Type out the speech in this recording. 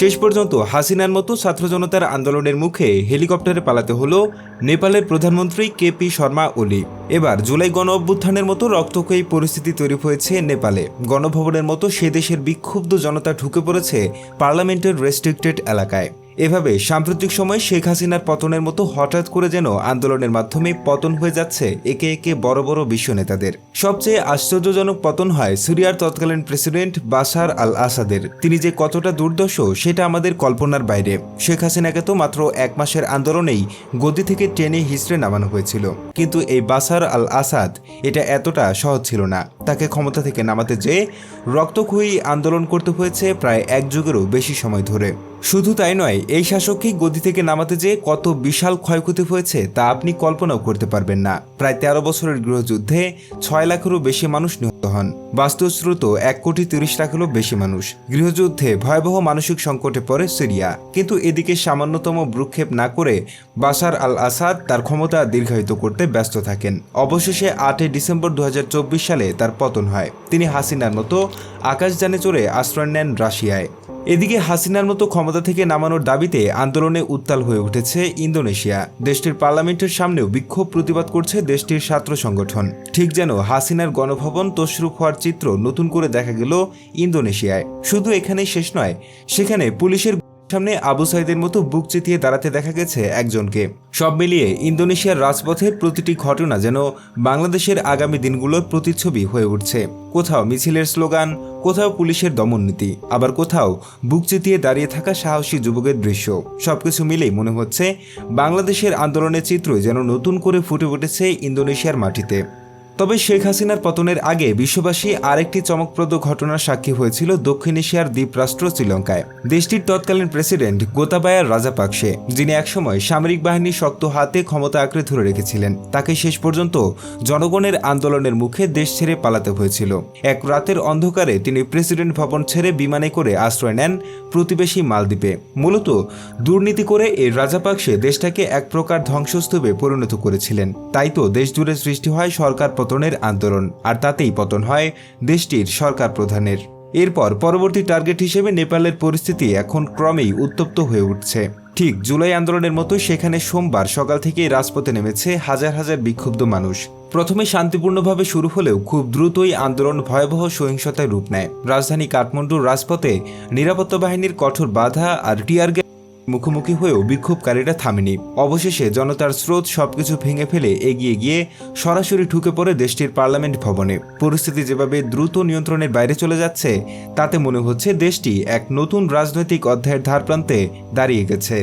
শেষ পর্যন্ত হাসিনার মতো ছাত্র জনতার আন্দোলনের মুখে হেলিকপ্টারে পালাতে হলো নেপালের প্রধানমন্ত্রী কে পি শর্মা ওলি। এবার জুলাই গণ অভ্যুত্থানের মতো রক্তক্ষয়ী পরিস্থিতি তৈরি হয়েছে নেপালে। গণভবনের মতো সে দেশের বিক্ষুব্ধ জনতা ঢুকে পড়েছে পার্লামেন্টের রেস্ট্রিক্টেড এলাকায়। এভাবে সাম্প্রতিক সময় শেখ হাসিনার পতনের মতো হঠাৎ করে যেন আন্দোলনের মাধ্যমে পতন হয়ে যাচ্ছে একে একে বড় বড় বিশ্ব নেতাদের। সবচেয়ে আশ্চর্যজনক পতন হয় সিরিয়ার তৎকালীন প্রেসিডেন্ট বাশার আল আসাদের তিনি যে কতটা দুর্দশ, সেটা আমাদের কল্পনার বাইরে। শেখ হাসিনাকে তো মাত্র এক মাসের আন্দোলনেই গদি থেকে টেনে হিসড়ে নামানো হয়েছিল। কিন্তু এই বাসার আল আসাদ এটা এতটা সহজ ছিল না। তাকে ক্ষমতা থেকে নামাতে যেয়ে রক্তক্ষয়ী আন্দোলন করতে হয়েছে প্রায় এক যুগেরও বেশি সময় ধরে। শুধু তাই নয়, এই শাসককেই গদি থেকে নামাতে যে কত বিশাল ক্ষয়ক্ষতি হয়েছে তা আপনি কল্পনাও করতে পারবেন না। প্রায় তেরো বছরের গৃহযুদ্ধে ছয় লাখেরও বেশি মানুষ নিহত হন। বাস্তুশ্রুত এক কোটি তিরিশ লাখেরও বেশি মানুষ। গৃহযুদ্ধে ভয়াবহ মানসিক সংকটে পড়ে সিরিয়া। কিন্তু এদিকে সামান্যতম ভ্রুক্ষেপ না করে বাসার আল আসাদ তার ক্ষমতা দীর্ঘায়িত করতে ব্যস্ত থাকেন। অবশেষে আটই ডিসেম্বর দু হাজার চব্বিশ সালে তার পতন হয়। তিনি হাসিনার মতো আকাশযানে চড়ে আশ্রয় নেন রাশিয়ায়। এদিকে হাসিনার মতো ক্ষমতা থেকে নামানোর দাবিতে আন্দোলনে উত্তাল হয়ে উঠেছে ইন্দোনেশিয়া। দেশটির পার্লামেন্টের সামনেও বিক্ষোভ প্রতিবাদ করছে দেশটির ছাত্র সংগঠন। ঠিক যেন হাসিনার গণভবন তশরুপ হওয়ার চিত্র নতুন করে দেখা গেল ইন্দোনেশিয়ায়। শুধু এখানেই শেষ নয়, সেখানে পুলিশের সামনে আবু সাইদের মতো বুক চিতিয়ে দাঁড়াতে দেখা গেছে একজনকে। সব মিলিয়ে ইন্দোনেশিয়ার রাজপথের প্রতিটি ঘটনা যেন বাংলাদেশের আগামী দিনগুলোর প্রতিচ্ছবি হয়ে উঠছে। কোথাও মিছিলের স্লোগান, কোথাও পুলিশের দমননীতি, আবার কোথাও বুক চিতিয়ে দাঁড়িয়ে থাকা সাহসী যুবকের দৃশ্য। সবকিছু মিলেই মনে হচ্ছে বাংলাদেশের আন্দোলনের চিত্র যেন নতুন করে ফুটে উঠেছে ইন্দোনেশিয়ার মাটিতে। তবে শেখ হাসিনার পতনের আগে বিশ্ববাসী আরেকটি চমকপ্রদ ঘটনার সাক্ষী হয়েছিল দক্ষিণ এশিয়ার দ্বীপরাষ্ট্র শ্রীলঙ্কায়। দেশটির তৎকালীন প্রেসিডেন্ট গোতাবায়া রাজাপাকসে যিনি একসময় সামরিক বাহিনীর শক্ত হাতে ক্ষমতা আঁকড়ে ধরে রেখেছিলেন। তাকে শেষ পর্যন্ত জনগণের আন্দোলনের মুখে দেশ ছেড়ে পালাতে হয়েছিল। এক রাতের অন্ধকারে তিনি প্রেসিডেন্ট ভবন ছেড়ে বিমানে করে আশ্রয় নেন প্রতিবেশী মালদ্বীপে। মূলত দুর্নীতি করে এই রাজাপাকসে দেশটাকে এক প্রকার ধ্বংসস্তূপে পরিণত করেছিলেন। তাই তো দেশ জুড়ে সৃষ্টি হয় সরকার পতনের আন্দোলন, আর তাতেই পতন হয় দেশটির সরকার প্রধানের। এরপর পরবর্তী টার্গেট হিসেবে নেপালের পরিস্থিতি এখন ক্রমেই উত্তপ্ত হয়ে উঠছে। ঠিক জুলাই আন্দোলনের মতো সেখানে সোমবার সকাল থেকেই রাজপথে নেমেছে হাজার হাজার বিক্ষুব্ধ মানুষ। প্রথমে শান্তিপূর্ণভাবে শুরু হলেও খুব দ্রুতই আন্দোলন ভয়াবহ সহিংসতায় রূপ নেয়। রাজধানী কাঠমান্ডুর রাজপথে নিরাপত্তা বাহিনীর কঠোর বাধা আর টিয়ার মুখোমুখি হয়েও বিক্ষোভকারীরা থামেনি। অবশেষে জনতার স্রোত সবকিছু ভেঙে ফেলে এগিয়ে গিয়ে সরাসরি ঢুকে পড়ে দেশটির পার্লামেন্ট ভবনে। পরিস্থিতি যেভাবে দ্রুত নিয়ন্ত্রণের বাইরে চলে যাচ্ছে, তাতে মনে হচ্ছে দেশটি এক নতুন রাজনৈতিক অধ্যায়ের ধারপ্রান্তে দাঁড়িয়ে গেছে।